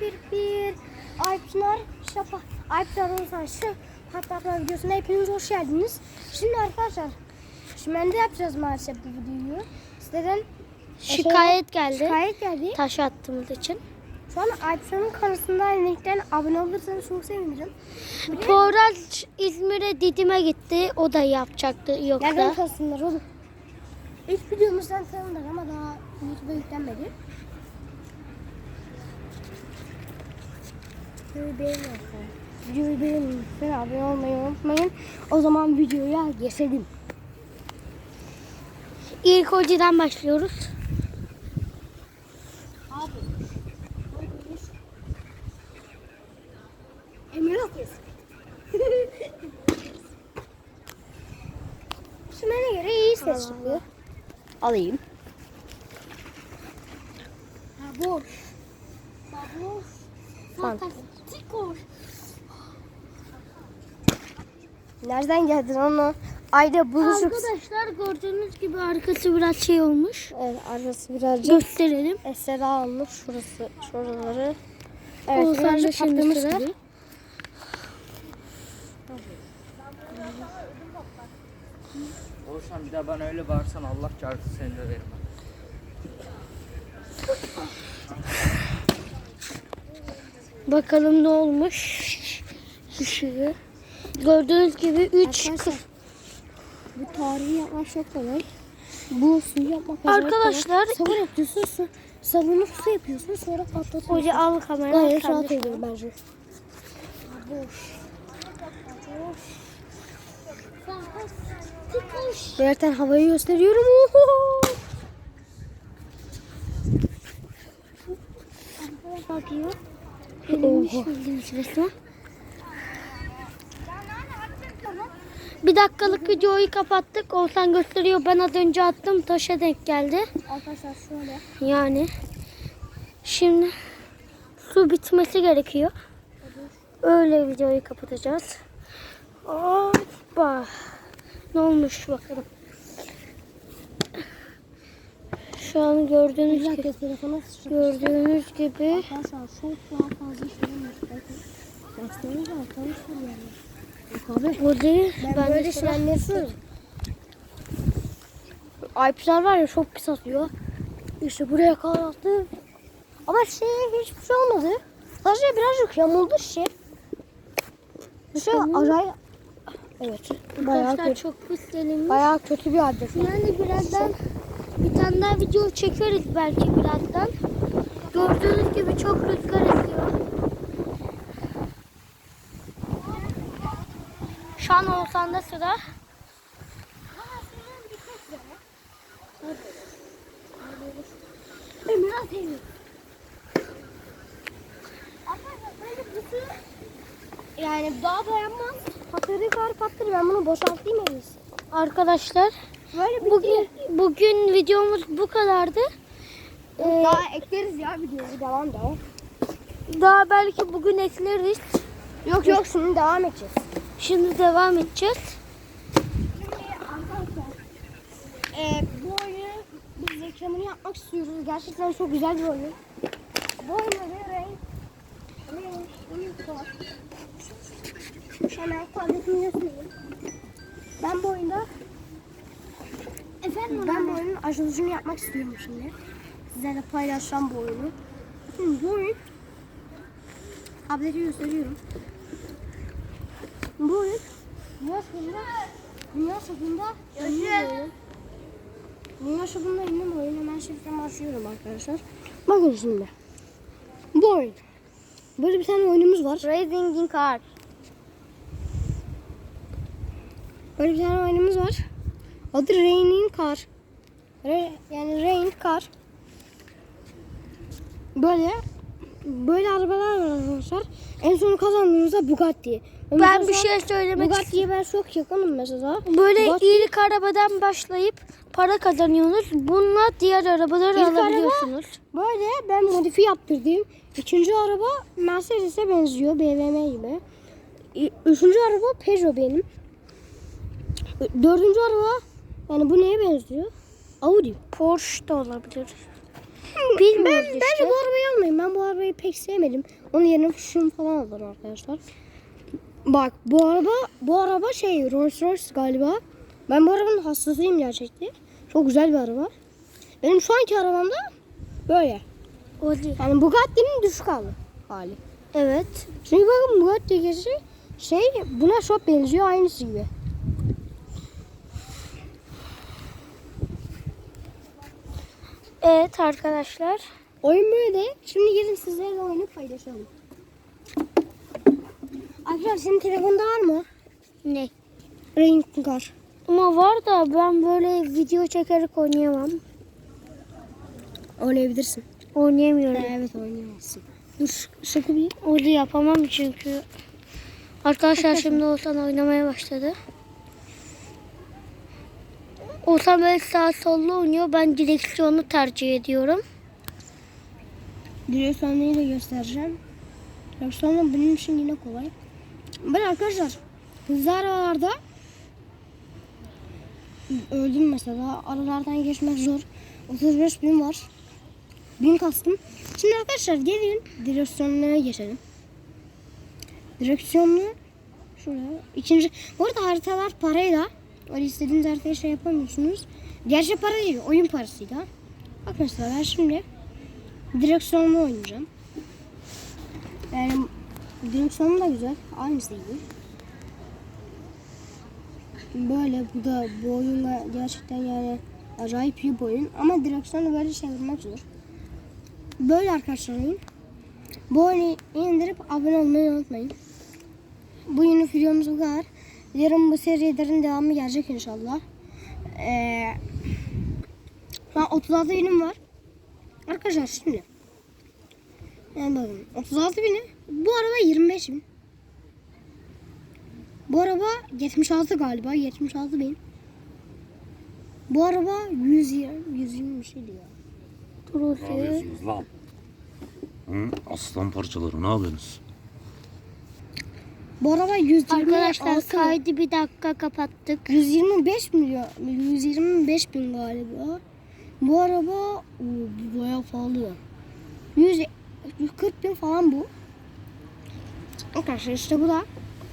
bir bir Alpınar Şapa Alpınar'ın saçlı patlatma videosuna hepiniz hoş geldiniz. Şimdi arkadaşlar Şimende yapacağız maalesef bu videoyu. Sizden Şikayet geldi. şikayet geldi. Taş attığımız için. Şu an Alpınar'ın kanalından linkten abone olursanız çok sevinirim. Poğraz İzmir'e Didim'e gitti. O da yapacaktı yoksa. tanısınlar oğlum? İlk videomuzdan tanıdılar ama daha YouTube'a yüklenmedi. Videoyu arkadaşlar. Videoyu beğenin. Lütfen abone olmayı unutmayın. O zaman videoya geçelim. İlk hocadan başlıyoruz. Abi. Emir okuyorsun. Şimdiye göre iyi ses çıkıyor. Alayım. Ha boş. Ha boş. Fantastik. Fantastik boş. Nereden geldin onu? Ayda buluşup... Arkadaşlar gördüğünüz gibi arkası biraz şey olmuş. Evet arası birazcık Gösterelim. esera almış şurası şuraları. Evet Oğuzhan da birazcık şimdi patlamış sıra. gibi. Oğuzhan bir daha bana öyle bağırsan Allah çarpsın seni döverim. Bakalım ne olmuş. Işığı. Gördüğünüz gibi 3 Arkadaşlar bu tarihi yapmak çok kolay. Bu suyu yapmak Arkadaşlar- sabun yapıyorsun su, sabunu su yapıyorsun sonra patlatıyorsun. Hoca al kamerayı. Gayet rahat ediyor bence. Berten havayı gösteriyorum. Oho! Bakıyor. Oho. Bildiğimiz resmen. Bir dakikalık videoyu kapattık. Olsan gösteriyor. Ben az önce attım. Taşa denk geldi. Arkadaşlar şöyle. Yani şimdi su bitmesi gerekiyor. Öyle videoyu kapatacağız. Hoppa. Ne olmuş bakalım. Şu an gördüğünüz gibi, gördüğünüz gibi Arkadaşlar çok daha fazla şey abi. bu değil. Ben, Ben de böyle şeyler Alpler var ya çok pis atıyor. İşte buraya kadar attı. Ama şey hiçbir şey olmadı. Sadece birazcık yamuldu şey. Şey Bakalım. acayip. Evet. Bayağı kötü. çok pis delinmiş. Bayağı kötü bir adres. Yani birazdan bir tane daha video çekeriz belki birazdan. Gördüğünüz gibi çok rüzgar Şu an Oğuzhan'da sıra. Emrah Emir. Yani daha dayanmaz. Patladı kar patladı. Ben bunu boşaltayım en iyisi. Arkadaşlar Böyle bugün bugün videomuz bu kadardı. Ee, daha ekleriz ya videoyu. Devam devam. daha belki bugün ekleriz. Yok yok şimdi devam edeceğiz. Şimdi devam edeceğiz. Şimdi arkadaşlar e, bu oyunu biz reklamını yapmak istiyoruz. Gerçekten çok güzel bir oyun. Bu oyunu bir renk renk renk var. Hemen tabletimi göstereyim. Ben bu oyunda Efendim ben bu oyunun açılışını yapmak istiyorum şimdi. Sizlerle paylaşacağım bu oyunu. Şimdi bu oyun tableti gösteriyorum. Bu oyun Dünya çapında Dünya çapında ünlü bir oyun. Dünya çapında ünlü bir oyun. Hemen şifremi açıyorum arkadaşlar. Bakın şimdi. Bu oyun. Böyle bir tane oyunumuz var. Raising in Car. Böyle bir tane oyunumuz var. Adı Raining Car. Re, yani Rain Car. Böyle böyle arabalar var arkadaşlar. En son kazandığımızda Bugatti. Ben Mesela bir şey söylemek. Bugatti'ye ben çok yakınım mesela. Böyle Bugatti- ilk arabadan başlayıp para kazanıyorsunuz. Bununla diğer arabaları İlk araba- alabiliyorsunuz. Böyle ben modifiye yaptırdığım ikinci araba Mercedes'e benziyor BMW gibi. Üçüncü araba Peugeot benim. Dördüncü araba yani bu neye benziyor? Audi. Porsche da olabilir. Ben, Bilmiyoruz bence işte. bu arabayı almayayım. Ben ben bu arabayı pek sevmedim. Onun yerine şunu falan alırım arkadaşlar. Bak bu araba bu araba şey Rolls Royce galiba. Ben bu arabanın hastasıyım gerçekten. Çok güzel bir araba. Benim şu anki arabam da böyle. Audi. Yani Bugatti'nin düşük hali. hali. Evet. Çünkü bakın Bugatti geçi şey buna çok benziyor aynısı gibi. Evet arkadaşlar. Oyun böyle. Şimdi gelin sizlerle oyunu paylaşalım. Arkadaşlar senin telefonda var mı? Ne? Rengar. Ama var da ben böyle video çekerek oynayamam. Oynayabilirsin. Oynayamıyorum. Evet oynayamazsın. Dur şaka bir. Orada yapamam çünkü. Arkadaşlar şimdi Oğuzhan oynamaya başladı. Oğuzhan böyle sağ sollu oynuyor. Ben direksiyonu tercih ediyorum. Direksiyonu da göstereceğim. Direksiyonu benim için yine kolay. Ben arkadaşlar hızlı arabalarda öldüm mesela. Aralardan geçmek zor. 35 bin var. Bin kastım. Şimdi arkadaşlar gelin direksiyonlara geçelim. Direksiyonlu şuraya. İkinci. Bu arada haritalar parayla. Öyle istediğiniz haritayı şey yapamıyorsunuz. Gerçi para değil. Oyun parasıyla. Bak mesela ben şimdi direksiyonlu oynayacağım. Yani direksiyonu da güzel. Aynısı gibi. Böyle bu da bu oyunla gerçekten yani acayip bir oyun. Ama direksiyonu böyle çevirmek zor. Böyle arkadaşlar oyun. Bu oyunu indirip abone olmayı unutmayın. Bu yeni videomuz bu kadar. Yarın bu serilerin devamı gelecek inşallah. Ee, şu an 36 binim var. Arkadaşlar şimdi. Yani bakın 36 bini. Bu araba 25 bin. Bu araba 76 galiba. 76 bin. Bu araba 120, 120 bir şey diyor. Dur Ne yapıyorsunuz lan? Hı? Aslan parçaları ne yapıyorsunuz? Bu araba 120 Arkadaşlar kaydı bir dakika kapattık. 125 milyon 125 bin galiba. Bu araba bu bayağı pahalı. 100 140 bin falan bu. Arkadaşlar işte bu da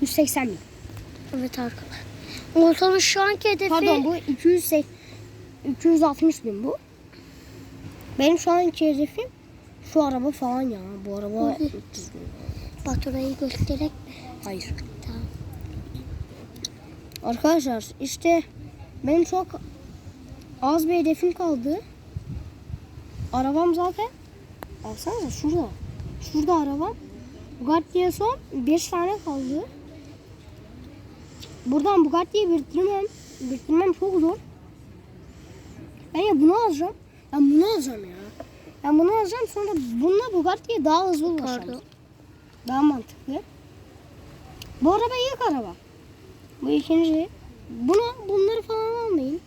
180 bin. Evet arkadaşlar. Oğuzhan'ın şu anki hedefi Pardon bu 200 260 bin bu. Benim şu anki hedefim şu araba falan ya. Bu araba Hadi. 300 bin. faturayı göstererek? Hayır. Tamam. Arkadaşlar işte benim çok az bir hedefim kaldı. Arabam zaten alsanıza şurada. Şurada arabam. Bugatti'ye son 5 tane kaldı. Buradan Bugatti'yi biriktirmem. Biriktirmem çok zor. Ben ya bunu alacağım. Ben bunu alacağım ya. Ben bunu alacağım sonra bununla Bugatti'ye daha hızlı ulaşacağım. Daha mantıklı. Bu araba ilk araba. Bu ikinci. Bunu bunları falan almayın.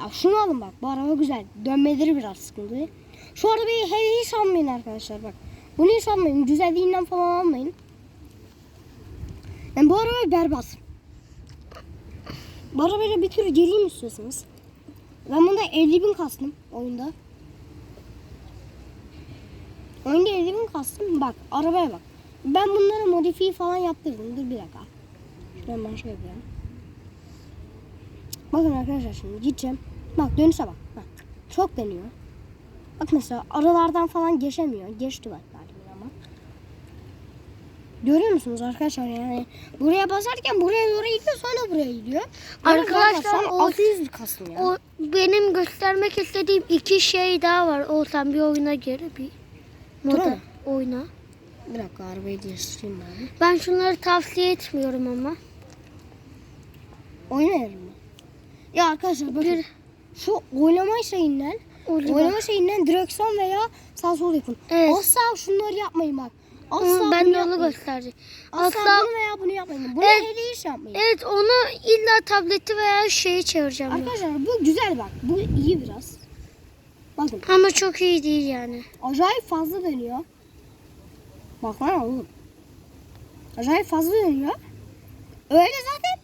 Ya şunu alın bak. Bu araba güzel. Dönmeleri biraz sıkıntı. Şu arabayı hele hiç almayın arkadaşlar bak. Bunu hiç almayın. Güzelliğinden falan almayın. Yani bu araba berbat. Bu arabayla bir tür geleyim istiyorsanız. Ben bunda 50 bin kastım oyunda. Oyunda 50 bin kastım. Bak arabaya bak. Ben bunlara modifiye falan yaptırdım. Dur bir dakika. Şuradan ben şey yapıyorum. Bakın arkadaşlar şimdi gideceğim. Bak dönüşe bak. bak. Çok dönüyor. Bak mesela aralardan falan geçemiyor. Geçti bak galiba ama. Görüyor musunuz arkadaşlar yani buraya basarken buraya doğru gidiyor sonra buraya gidiyor. Arkadaşlar, o- 600 kastım ya. O benim göstermek istediğim iki şey daha var. Oğuzhan bir oyuna gir bir moda oyna. Bir dakika arabayı değiştireyim abi. Ben şunları tavsiye etmiyorum ama. Oynayalım mı? Ya arkadaşlar bakın. Bir- Şu oynama şeyinden Oliver. Oynama şeyinden direksiyon veya sağ sol yapın. Evet. Asla şunları yapmayın bak. Asla Onu, ben bunu de onu göstereceğim. Asla, Asla, bunu veya bunu yapmayın. Bunu Evet. hele hiç yapmayın. evet onu illa tableti veya şeyi çevireceğim. ben. Arkadaşlar bu güzel bak. Bu iyi biraz. Bakın Ama çok iyi değil yani. acayip fazla dönüyor. Bak lan oğlum. Acayip fazla dönüyor. Öyle zaten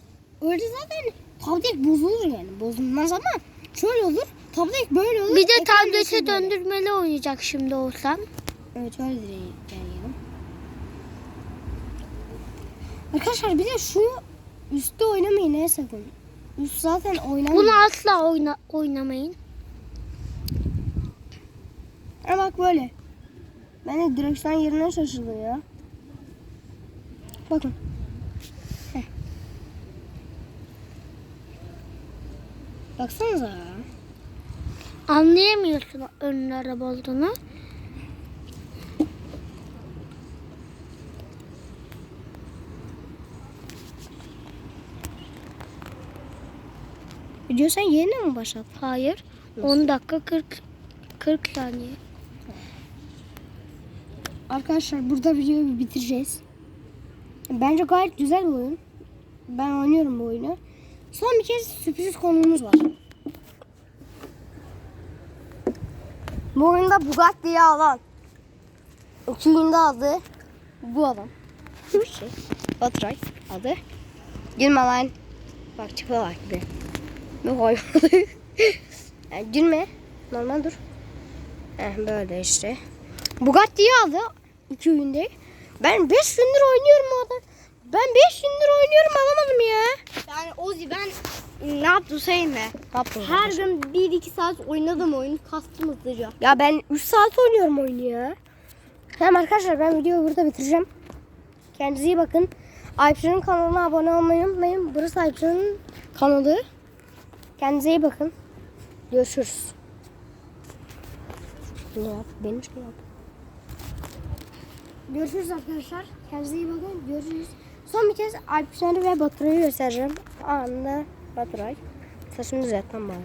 öyle zaten tablet bozulur yani. Bozulmaz ama şöyle olur. Tablet böyle olur. Bir de böyle. döndürmeli oynayacak şimdi Oğuzhan. Evet öyle deneyelim. Arkadaşlar bir de şu üstte oynamayın ne sakın. Üst zaten oynamıyor. Bunu asla oyna, oynamayın. Ama bak böyle. Ben de direksiyon yerine şaşırdım ya. Bakın. Heh. Baksanıza ya. Anlayamıyorsun önün araba olduğunu. Video sen yeniden mi başlattın? Hayır. 10 dakika 40 40 saniye. Arkadaşlar burada videoyu bitireceğiz. Bence gayet güzel bir oyun. Ben oynuyorum bu oyunu. Son bir kez sürpriz konumuz var. Bu oyunda Bugatti'yi alan. İki günde aldı. Bu adam. Şey. Baturay adı. Gülme lan. Bak çıkma bak bir. Ne koymadı. yani gülme. Normal dur. Heh, böyle işte. Bugatti'yi aldı. İki günde. Ben 5 gündür oynuyorum o adam. Ben 5 gündür oynuyorum alamadım ya. Yani Ozi ben ne yaptım söyleyeyim mi? Ne yaptın? Her gün 1-2 saat oynadım oyunu kastım hızlıca. Ya ben 3 saat oynuyorum oyunu ya. Tamam arkadaşlar ben videoyu burada bitireceğim. Kendinize iyi bakın. Aypşin'in kanalına abone olmayı unutmayın. Burası Aypşin'in kanalı. Kendinize iyi bakın. Görüşürüz. Ne yap? Benim şey yap. Görüşürüz arkadaşlar. Kendinize iyi bakın. Görüşürüz. Son bir kez Alpşin'i ve Baturay'ı göstereceğim. Anında Baturay. Saçını düzeltmem bari.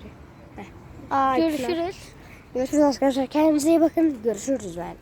Heh. Aa. Görüşürüz. Görüşürüz arkadaşlar. Kendinize iyi bakın. Görüşürüz ben.